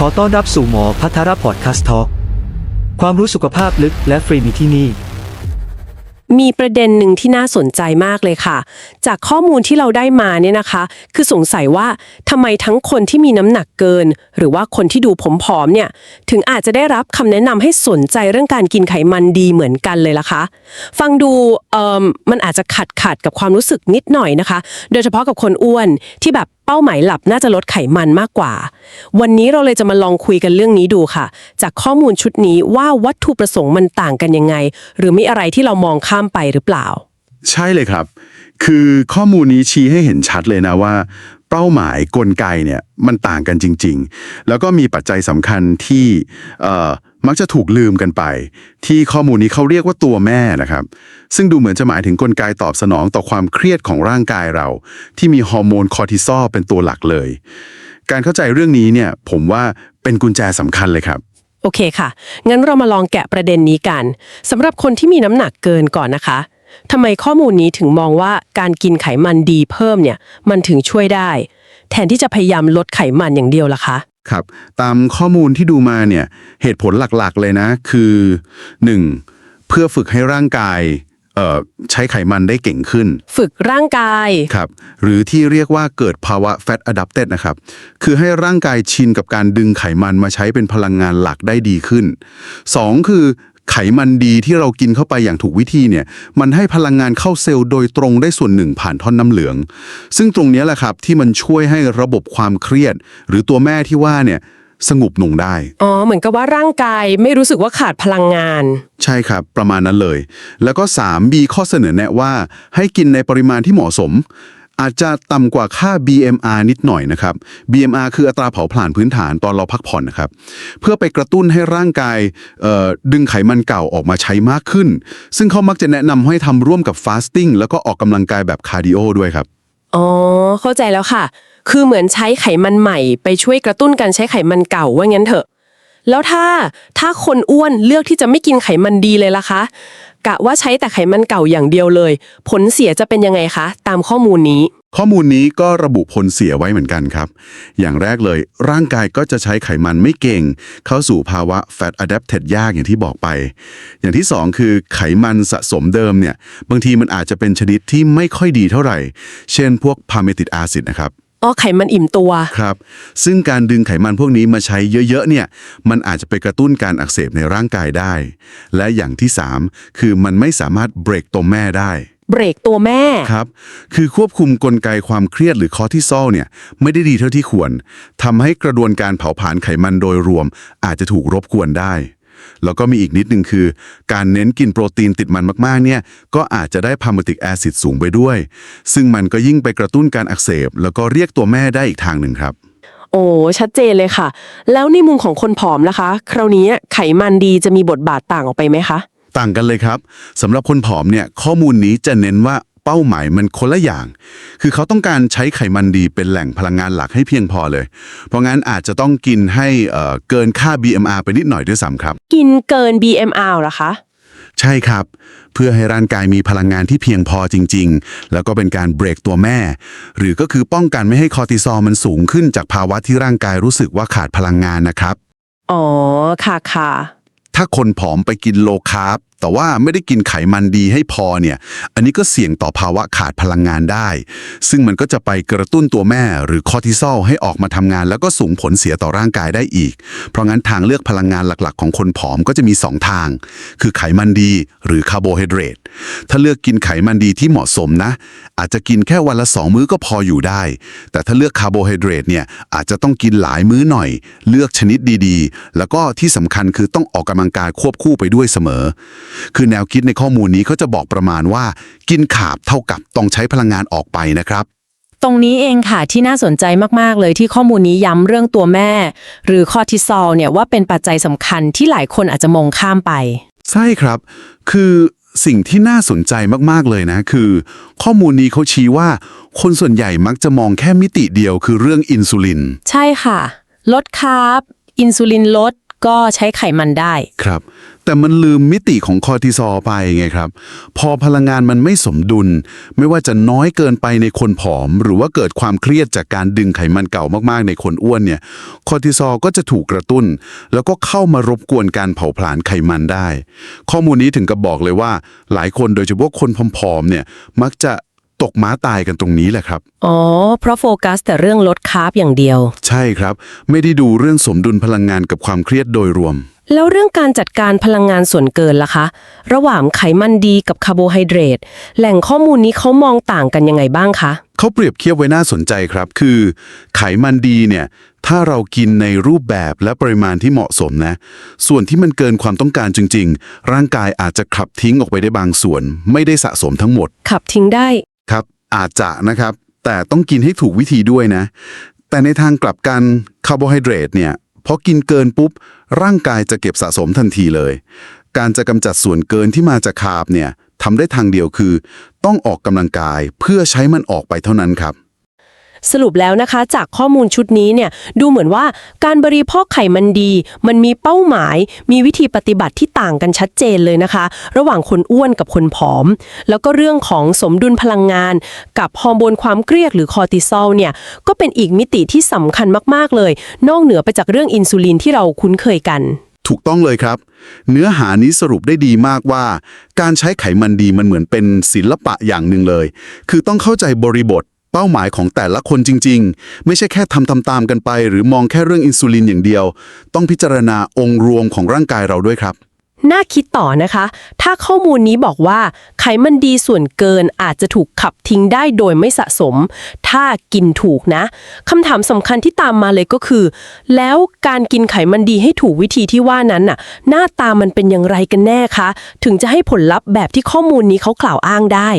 ขอต้อนรับสู่หมอพัทรพอดคาสต์ทอความรู้สุขภาพลึกและฟรีมีที่นี่ มีประเด็นหนึ่งที่น่าสนใจมากเลยค่ะ จากข้อมูลที่เราได้มาเนี่ยนะคะ คือสงสัยว่าทำไมทั้งคนที่มีน้ำหนักเกิน หรือว่าคนที่ดูผอมๆเนี่ย ถึงอาจจะได้รับคำแนะนำให้สนใจเรื่องการกินไขมันดีเหมือนกันเลยล่ะคะ ฟังดูเอ่อมันอาจจะขัดขัดกับความรู้สึกนิดหน่อยนะคะ โดยเฉพาะกับคนอ้วนที่แบบ เป้าหมายหลับน่าจะลดไขมันมากกว่า วันนี้เราเลยจะมาลองคุยกันเรื่องนี้ดูค่ะ จากข้อมูลชุดนี้ว่าวัตถุประสงค์มันต่างกันยังไง หรือมีอะไรที่เรามองข้ามไปหรือเปล่า ใช่เลยครับ คือข้อมูลนี้ชี้ให้เห็นชัดเลยนะว่า เป้าหมายกลไกเนี่ยมันต่างกันจริง ๆ แล้วก็มีปัจจัยสำคัญที่ มักจะถูกลืมกันไป ที่ข้อมูลนี้เขาเรียกว่าตัวแม่นะครับ ซึ่งดูเหมือนจะหมายถึงกลไกตอบสนองต่อความเครียดของร่างกายเรา ที่มีฮอร์โมนคอร์ติซอลเป็นตัวหลักเลย การเข้าใจเรื่องนี้เนี่ยผมว่าเป็นกุญแจสำคัญเลยครับ โอเคค่ะ งั้นเรามาลองแกะประเด็นนี้กันสำหรับคนที่มีน้ำหนักเกินก่อนนะคะทำไมข้อมูลนี้ถึงมองว่าการกินไขมันดีเพิ่มเนี่ยมันถึงช่วยได้ แทนที่จะพยายามลดไขมันอย่างเดียวล่ะคะ ครับ ตามข้อมูลที่ดูมาเนี่ยเหตุผลหลักๆเลยนะคือ 1. เพื่อฝึกให้ร่างกายเอ่อใช้ไขมันได้เก่งขึ้น ฝึกร่างกายครับหรือที่เรียกว่าเกิดภาวะ fat adapted นะครับ คือให้ร่างกายชินกับการดึงไขมันมาใช้เป็นพลังงานหลักได้ดีขึ้น 2. คือ ไขมันดีที่เรากินเข้าไปอย่างถูกวิธีเนี่ย มันให้พลังงานเข้าเซลล์โดยตรงได้ส่วนหนึ่งผ่านท่อนน้ำเหลือง ซึ่งตรงเนี้ยแหละครับที่มันช่วยให้ระบบความเครียด หรือตัวแม่ที่ว่าเนี่ยสงบลงได้ อ๋อ เหมือนกับว่าร่างกายไม่รู้สึกว่าขาดพลังงาน ใช่ครับ ประมาณนั้นเลย แล้วก็ 3 มีข้อเสนอแนะว่า ให้กินในปริมาณที่เหมาะสม อาจจะต่ำกว่าค่า BMR นิดหน่อยนะครับ BMR คืออัตราเผาผลาญพื้นฐานตอนเราพักผ่อนนะครับ เพื่อไปกระตุ้นให้ร่างกายดึงไขมันเก่าออกมาใช้มากขึ้น ซึ่งเขามักจะแนะนำให้ทำร่วมกับฟาสติ้งแล้วก็ออกกำลังกายแบบคาร์ดิโอด้วยครับ อ๋อ เข้าใจแล้วค่ะ คือเหมือนใช้ไขมันใหม่ ไปช่วยกระตุ้นการใช้ไขมันเก่าว่างั้นเถอะ แล้วถ้าถ้าคนอ้วนเลือกที่จะไม่กินไขมันดีเลยล่ะคะ กะว่าใช้แต่ไขมันเก่าอย่างเดียวเลย ผลเสียจะเป็นยังไงคะ ตามข้อมูลนี้ ข้อมูลนี้ก็ระบุผลเสียไว้เหมือนกันครับ อย่างแรกเลย ร่างกายก็จะใช้ไขมันไม่เก่ง เข้าสู่ภาวะ fat adapted ยากอย่างที่บอกไป อย่างที่สองคือไขมันสะสมเดิมเนี่ยบางทีมันอาจจะเป็นชนิดที่ไม่ค่อยดีเท่าไหร่ เช่นพวกพาเมติกแอซิดนะครับ อ๋อไขมันอิ่มตัว ครับ ซึ่งการดึงไขมันพวกนี้มาใช้เยอะๆเนี่ย มันอาจจะไปกระตุ้นการอักเสบในร่างกายได้ และอย่างที่สามคือมันไม่สามารถเบรกตัวแม่ได้เบรกตัวแม่ ครับ คือควบคุมกลไกความเครียดหรือคอร์ติซอลเนี่ยไม่ได้ดีเท่าที่ควรทำให้กระบวนการเผาผลาญไขมันโดยรวม อาจจะถูกรบกวนได้ แล้วก็มีอีกนิดนึงคือ การเน้นกินโปรตีนติดมันมากๆเนี่ยก็อาจจะได้พาร์มติกแอซิดสูงไปด้วย ซึ่งมันก็ยิ่งไปกระตุ้นการอักเสบ แล้วก็เรียกตัวแม่ได้อีกทางหนึ่งครับ โอ้ชัดเจนเลยค่ะ แล้วในมุมของคนผอมนะคะ คราวนี้ไขมันดีจะมีบทบาทต่างออกไปไหมคะ ต่างกันเลยครับสำหรับคนผอมเนี่ยข้อมูลนี้จะเน้นว่า เป้าหมายมันคนละอย่าง คือเขาต้องการใช้ไขมันดีเป็นแหล่งพลังงานหลักให้เพียงพอเลย เพราะงั้นอาจจะต้องกินให้เอ่อเกินค่า BMR ไปนิดหน่อยด้วยซ้ำครับ กินเกิน BMR เหรอคะ ใช่ครับ เพื่อให้ร่างกายมีพลังงานที่เพียงพอจริง ๆ แล้วก็เป็นการเบรกตัวแม่ หรือก็คือป้องกันไม่ให้คอร์ติซอลมันสูงขึ้นจากภาวะที่ร่างกายรู้สึกว่าขาดพลังงานนะครับ อ๋อ ค่ะค่ะถ้าคนผอมไปกินโลคาร์บแต่ว่าไม่ได้กินไขมันดีให้พอเนี่ย อันนี้ก็เสี่ยงต่อภาวะขาดพลังงานได้ ซึ่งมันก็จะไปกระตุ้นตัวแม่หรือคอร์ติซอลให้ออกมาทำงาน แล้วก็ส่งผลเสียต่อร่างกายได้อีก เพราะงั้นทางเลือกพลังงานหลักๆ ของคนผอมก็จะมี 2 ทาง คือไขมันดีหรือคาร์โบไฮเดรต ถ้าเลือกกินไขมันดีที่เหมาะสมนะ อาจจะกินแค่วันละ 2 มื้อก็พออยู่ได้ แต่ถ้าเลือกคาร์โบไฮเดรตเนี่ยอาจจะต้องกินหลายมื้อหน่อย เลือกชนิดดีๆ แล้วก็ที่สำคัญคือต้องออกกำลังกายควบคู่ไปด้วยเสมอคือแนวคิดในข้อมูลนี้เขาจะบอกประมาณว่า กินขาบเท่ากับต้องใช้พลังงานออกไปนะครับ ตรงนี้เองค่ะที่น่าสนใจมาก ๆ เลยที่ข้อมูลนี้ย้ำเรื่องตัวแม่ หรือคอร์ติซอลเนี่ยว่าเป็นปัจจัยสำคัญที่หลายคนอาจจะมองข้ามไป ใช่ครับ คือสิ่งที่น่าสนใจมาก ๆ เลยนะ คือ ข้อมูลนี้เขาชี้ว่า คนส่วนใหญ่มักจะมองแค่มิติเดียวคือเรื่องอินซูลิน ใช่ค่ะ ลดคาร์บอินซูลินลดก็ใช้ไขมันได้ ครับ แต่มันลืมมิติของคอร์ติซอลไปไงครับ พอพลังงานมันไม่สมดุล ไม่ว่าจะน้อยเกินไปในคนผอม หรือว่าเกิดความเครียดจากการดึงไขมันเก่ามากๆ ในคนอ้วนเนี่ยคอร์ติซอลก็จะถูกกระตุ้น แล้วก็เข้ามารบกวนการเผาผลาญไขมันได้ ข้อมูลนี้ถึงกับบอกเลยว่า หลายคนโดยเฉพาะคนผอมๆเนี่ยมักจะตกม้าตายกันตรงนี้แหละครับ อ๋อ เพราะโฟกัสแต่เรื่องลดคาร์บอย่างเดียว ใช่ครับ ไม่ได้ดูเรื่องสมดุลพลังงานกับความเครียดโดยรวม แล้วเรื่องการจัดการพลังงานส่วนเกินล่ะคะ ระหว่างไขมันดีกับคาร์โบไฮเดรตแหล่งข้อมูลนี้เขามองต่างกันยังไงบ้างคะเขาเปรียบเทียบไว้น่าสนใจครับ คือ ไขมันดีเนี่ยถ้าเรากินในรูปแบบและปริมาณที่เหมาะสมนะ ส่วนที่มันเกินความต้องการจริง ๆ ร่างกายอาจจะขับทิ้งออกไปได้บางส่วน ไม่ได้สะสมทั้งหมด ขับทิ้งได้ครับ อาจจะนะครับ แต่ต้องกินให้ถูกวิธีด้วยนะ แต่ในทางกลับกันคาร์โบไฮเดรตเนี่ย พอกินเกินปุ๊บ ร่างกายจะเก็บสะสมทันทีเลย การจะกำจัดส่วนเกินที่มาจากคาร์บเนี่ยทำได้ทางเดียวคือ ต้องออกกำลังกายเพื่อใช้มันออกไปเท่านั้นครับ สรุปแล้วนะคะจากข้อมูลชุดนี้เนี่ยดูเหมือนว่าการบริโภคไขมันดี มันมีเป้าหมาย มีวิธีปฏิบัติที่ต่างกันชัดเจนเลยนะคะ ระหว่างคนอ้วนกับคนผอม แล้วก็เรื่องของสมดุลพลังงาน กับฮอร์โมนความเครียดหรือคอร์ติซอลเนี่ยก็เป็นอีกมิติที่สำคัญมากๆเลย นอกเหนือไปจากเรื่องอินซูลินที่เราคุ้นเคยกัน ถูกต้องเลยครับ เนื้อหานี้สรุปได้ดีมากว่า การใช้ไขมันดีมันเหมือนเป็นศิลปะอย่างหนึ่งเลย คือต้องเข้าใจบริบท เป้าหมายของแต่ละคนจริง ๆ ไม่ใช่แค่ทำตามๆกันไป หรือมองแค่เรื่องอินซูลินอย่างเดียว ต้องพิจารณาองค์รวมของร่างกายเราด้วยครับ น่าคิดต่อนะคะ ถ้าข้อมูลนี้บอกว่า ไขมันดีส่วนเกินอาจจะถูกขับทิ้งได้โดยไม่สะสม ถ้ากินถูกนะคำถามสำคัญที่ตามมาเลยก็คือ แล้วการกินไขมันดีให้ถูกวิธีที่ว่านั้นน่ะ หน้าตามันเป็นอย่างไรกันแน่คะ ถึงจะให้ผลลัพธ์แบบที่ข้อมูลนี้เขากล่าวอ้างได้